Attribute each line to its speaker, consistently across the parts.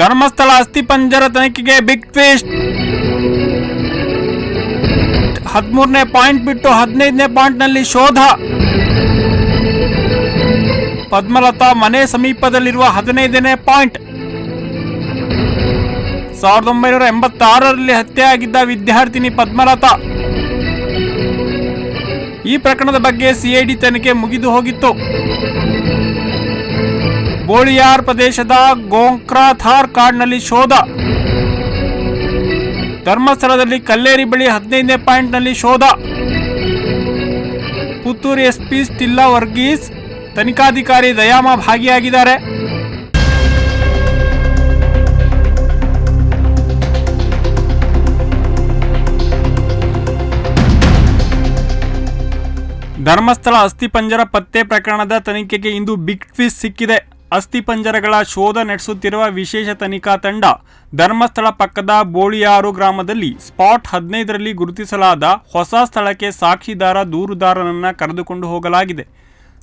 Speaker 1: ಧರ್ಮಸ್ಥಳ ಅಸ್ಥಿಪಂಜರ ತನಿಖೆಗೆ big twist ಹದಿಮೂರನೇ ಪಾಯಿಂಟ್ ಬಿಟ್ಟು ಹದಿನೈದನೇ ಪಾಯಿಂಟ್ನಲ್ಲಿ ಶೋಧ. ಪದ್ಮಲತಾ ಮನೆ ಸಮೀಪದಲ್ಲಿರುವ ಹದಿನೈದನೇ ಪಾಯಿಂಟ್. ಸಾವಿರದ ಒಂಬೈನೂರ ಎಂಬತ್ತಾರರಲ್ಲಿ ಹತ್ಯೆಯಾಗಿದ್ದ ವಿದ್ಯಾರ್ಥಿನಿ ಪದ್ಮಲತಾ. ಈ ಪ್ರಕರಣದ ಬಗ್ಗೆ ಸಿಐಡಿ ತನಿಖೆ ಮುಗಿದು ಹೋಗಿತ್ತು. ಬೋಳಿಯಾರ್ ಪ್ರದೇಶದ ಗೋಂಕ್ರಾಥಾರ್ ಕಾಡ್ನಲ್ಲಿ ಶೋಧ. ಧರ್ಮಸ್ಥಳದಲ್ಲಿ ಕಲ್ಲೇರಿ ಬಳಿ ಹದಿನೈದನೇ ಪಾಯಿಂಟ್ನಲ್ಲಿ ಶೋಧ. ಪುತ್ತೂರು ಎಸ್ಪಿ ಸ್ಟಿಲ್ಲಾ ವರ್ಗೀಸ್, ತನಿಖಾಧಿಕಾರಿ ದಯಾಮ ಭಾಗಿಯಾಗಿದ್ದಾರೆ. ಧರ್ಮಸ್ಥಳ ಅಸ್ಥಿಪಂಜರ ಪತ್ತೆ ಪ್ರಕರಣದ ತನಿಖೆಗೆ ಇಂದು ಬಿಗ್ ಟ್ವಿಸ್ಟ್ ಸಿಕ್ಕಿದೆ. ಅಸ್ಥಿಪಂಜರಗಳ ಶೋಧ ನಡೆಸುತ್ತಿರುವ ವಿಶೇಷ ತನಿಖಾ ತಂಡ ಧರ್ಮಸ್ಥಳ ಪಕ್ಕದ ಬೋಳಿಯಾರು ಗ್ರಾಮದಲ್ಲಿ ಸ್ಪಾಟ್ ಹದಿನೈದರಲ್ಲಿ ಗುರುತಿಸಲಾದ ಹೊಸ ಸ್ಥಳಕ್ಕೆ ಸಾಕ್ಷಿದಾರ ದೂರುದಾರನನ್ನು ಕರೆದುಕೊಂಡು ಹೋಗಲಾಗಿದೆ.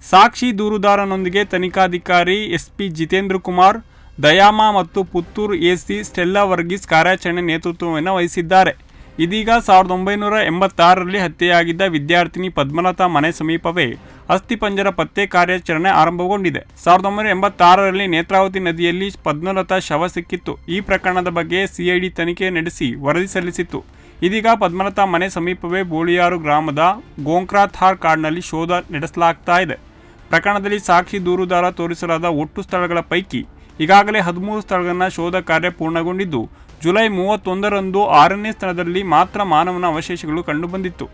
Speaker 1: ಸಾಕ್ಷಿ ದೂರುದಾರನೊಂದಿಗೆ ತನಿಖಾಧಿಕಾರಿ ಎಸ್ಪಿ ಜಿತೇಂದ್ರ ಕುಮಾರ್, ದಯಾಮ ಮತ್ತು ಪುತ್ತೂರು ಎಸಿ ಸ್ಟೆಲ್ಲಾ ವರ್ಗೀಸ್ ಕಾರ್ಯಾಚರಣೆ ನೇತೃತ್ವವನ್ನು ವಹಿಸಿದ್ದಾರೆ. ಇದೀಗ ಸಾವಿರದ ಒಂಬೈನೂರ ಎಂಬತ್ತಾರರಲ್ಲಿ ಹತ್ಯೆಯಾಗಿದ್ದ ವಿದ್ಯಾರ್ಥಿನಿ ಪದ್ಮಲತಾ ಮನೆ ಸಮೀಪವೇ ಅಸ್ಥಿಪಂಜರ ಪತ್ತೆ ಕಾರ್ಯಾಚರಣೆ ಆರಂಭಗೊಂಡಿದೆ. ಸಾವಿರದ ಒಂಬೈನೂರ ಎಂಬತ್ತಾರರಲ್ಲಿ ನೇತ್ರಾವತಿ ನದಿಯಲ್ಲಿ ಪದ್ಮಲತಾ ಶವ ಸಿಕ್ಕಿತ್ತು. ಈ ಪ್ರಕರಣದ ಬಗ್ಗೆ ಸಿಐಡಿ ತನಿಖೆ ನಡೆಸಿ ವರದಿ ಸಲ್ಲಿಸಿತ್ತು. ಇದೀಗ ಪದ್ಮಲತಾ ಮನೆ ಸಮೀಪವೇ ಬೋಳಿಯಾರು ಗ್ರಾಮದ ಗೋಂಕ್ರಾಥಾರ್ ಕಾಡ್ನಲ್ಲಿ ಶೋಧ ನಡೆಸಲಾಗ್ತಾ ಇದೆ. ಪ್ರಕರಣದಲ್ಲಿ ಸಾಕ್ಷಿ ದೂರುದಾರ ತೋರಿಸಲಾದ ಒಟ್ಟು ಸ್ಥಳಗಳ ಪೈಕಿ ಈಗಾಗಲೇ ಹದಿಮೂರು ಸ್ಥಳಗಳನ್ನು ಶೋಧ ಕಾರ್ಯ ಪೂರ್ಣಗೊಂಡಿದ್ದು, ಜುಲೈ ಮೂವತ್ತೊಂದರಂದು ಆರನೇ ಸ್ಥಳದಲ್ಲಿ ಮಾತ್ರ ಮಾನವನ ಅವಶೇಷಗಳು ಕಂಡುಬಂದಿತ್ತು.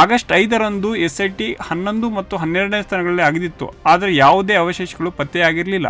Speaker 1: ಆಗಸ್ಟ್ ಐದರಂದು ಎಸ್ಐಟಿ ಹನ್ನೊಂದು ಮತ್ತು ಹನ್ನೆರಡನೇ ಸ್ಥಾನಗಳಲ್ಲಿ ಅಗೆದಿತ್ತು ಆದರೆ ಯಾವುದೇ ಅವಶೇಷಗಳು ಪತ್ತೆಯಾಗಿರಲಿಲ್ಲ.